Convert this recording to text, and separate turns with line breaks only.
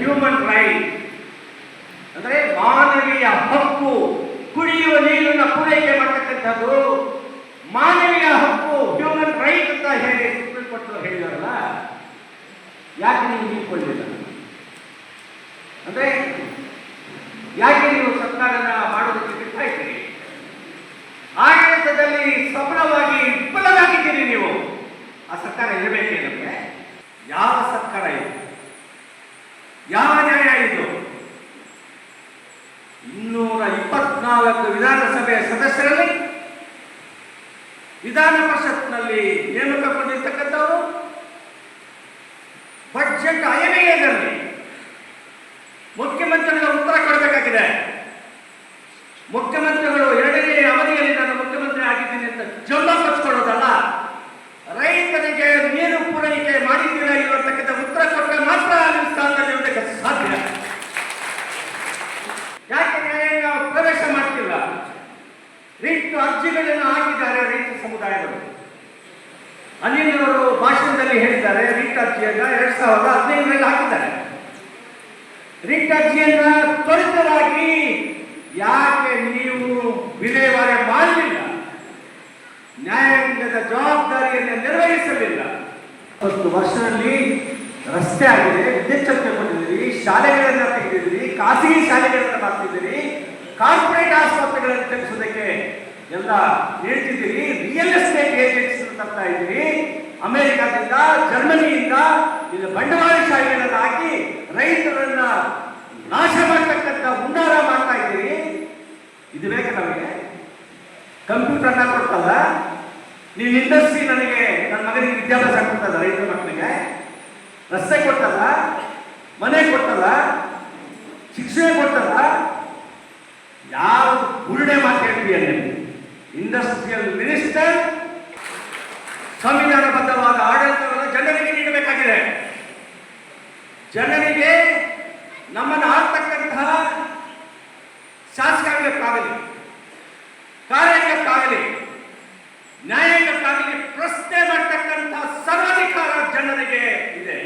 Human right ಅಂದರೆ ಮಾನವೀಯ ಹಕ್ಕು, ಕುಡಿಯುವ ನೀರನ್ನು ಪೂರೈಕೆ ಮಾಡತಕ್ಕಂಥದ್ದು ಮಾನವೀಯ ಹಕ್ಕು ಹ್ಯೂಮನ್ ರೈಟ್ ಅಂತ ಹೇಳಿ ಸುಪ್ರೀಂ ಕೋರ್ಟ್ ಹೇಳಿದಾರಲ್ಲ, ಯಾಕೆ ನೀವು ಹೀಗಿಕೊಂಡಿಲ್ಲ ಅಂದರೆ ಯಾಕೆ ನೀವು ಸರ್ಕಾರದ ಇಪ್ಪತ್ನಾಲ್ಕು ವಿಧಾನಸಭೆಯ ಸದಸ್ಯರಲ್ಲಿ ವಿಧಾನ ಪರಿಷತ್ನಲ್ಲಿ ನೇಮಕಗೊಂಡಿರ್ತಕ್ಕಂಥವರು ಬಜೆಟ್ ಅಯಮೇಯದಲ್ಲಿ ಮುಖ್ಯಮಂತ್ರಿಗಳ ಉತ್ತರ ಕೊಡಬೇಕಾಗಿದೆ. ಅನಿಲ್ನವರು ಭಾಷಣದಲ್ಲಿ ಹೇಳಿದ್ದಾರೆ ರೀಟ್ ಅರ್ಜಿಯನ್ನ ಎರಡ್ ಸಾವಿರದ ಹದಿನೈದರಲ್ಲಿ ಹಾಕಿದ್ದಾರೆ. ರೀಟ್ ತ್ವರಿತವಾಗಿ ಯಾಕೆ ನೀವು ವಿಲೇವಾರಿ ಮಾಡಲಿಲ್ಲ? ನ್ಯಾಯಾಂಗದ ಜವಾಬ್ದಾರಿಯನ್ನು ನಿರ್ವಹಿಸಲಿಲ್ಲ. ಒಂದು ವರ್ಷದಲ್ಲಿ ರಸ್ತೆ ಆಗಿದೆ, ವಿದ್ಯುತ್ ಶಕ್ತಿ ಕೊಟ್ಟಿದ್ದೀರಿ ಶಾಲೆಗಳನ್ನ ತೆಗೆದಿದ್ದೀರಿ, ಖಾಸಗಿ ಶಾಲೆಗಳನ್ನ ಮಾಡ್ತಿದ್ದೀರಿ, ಕಾರ್ಪೊರೇಟ್ ಆಸ್ಪತ್ರೆಗಳನ್ನು ತೆಗೆಸೋದಕ್ಕೆ ಎಲ್ಲ ಹೇಳ್ತಿದ್ದೀರಿ ರಿಯಲ್ ಎಸ್ಟೇಟ್ ಏಜೆನ್ಸಿ ಇದ್ದೀವಿ ಅಮೆರಿಕದಿಂದ, ಜರ್ಮನಿಯಿಂದ, ಇಲ್ಲಿ ಬಂಡವಾಳಶಾಹಿಗಳನ್ನು ಹಾಕಿ ರೈತರನ್ನ ನಾಶ ಮಾಡ್ತಕ್ಕಂಥ ಹುಂಡಾರ ಮಾಡ್ತಾ ಇದ್ದೀರಿ ಇದು ಬೇಕು ನಮಗೆ? ಕಂಪ್ಯೂಟರ್ನ ಕೊಡ್ತಲ್ಲ? ನೀವು ಇಂಡಸ್ಟ್ರಿ ನನಗೆ, ನನ್ನ ಮಗನಿಗೆ ವಿದ್ಯಾಭ್ಯಾಸ ಕೊಡ್ತಲ್ಲ, ರೈತರ ಮಕ್ಕಳಿಗೆ? ರಸ್ತೆ ಕೊಡ್ತಲ್ಲ? ಮನೆ ಕೊಡ್ತಲ್ಲ? ಶಿಕ್ಷಣ ಕೊಡ್ತಲ್ಲ? ಯಾರು ಬುರುಡೆ ಮಾತಾಡ್ತೀಯ ನೀವು? ಇಂಡಸ್ಟ್ರಿಯಲ್ ಮಿನಿಸ್ಟರ್ ಸಂವಿಧಾನಬದ್ಧವಾದ ಆಡಳಿತವನ್ನು ಜನರಿಗೆ ನೀಡಬೇಕಾಗಿದೆ. ಜನರಿಗೆ ನಮ್ಮನ್ನು ಆಗ್ತಕ್ಕಂತಹ ಶಾಸಕಾಂಗಕ್ಕಾಗಲಿ ಕಾರ್ಯಾಂಗಕ್ಕಾಗಲಿ ನ್ಯಾಯಾಂಗಕ್ಕಾಗಲಿ ಪ್ರಶ್ನೆ ಮಾಡ್ತಕ್ಕಂತಹ ಸರ್ವಾಧಿಕಾರ ಜನರಿಗೆ ಇದೆ.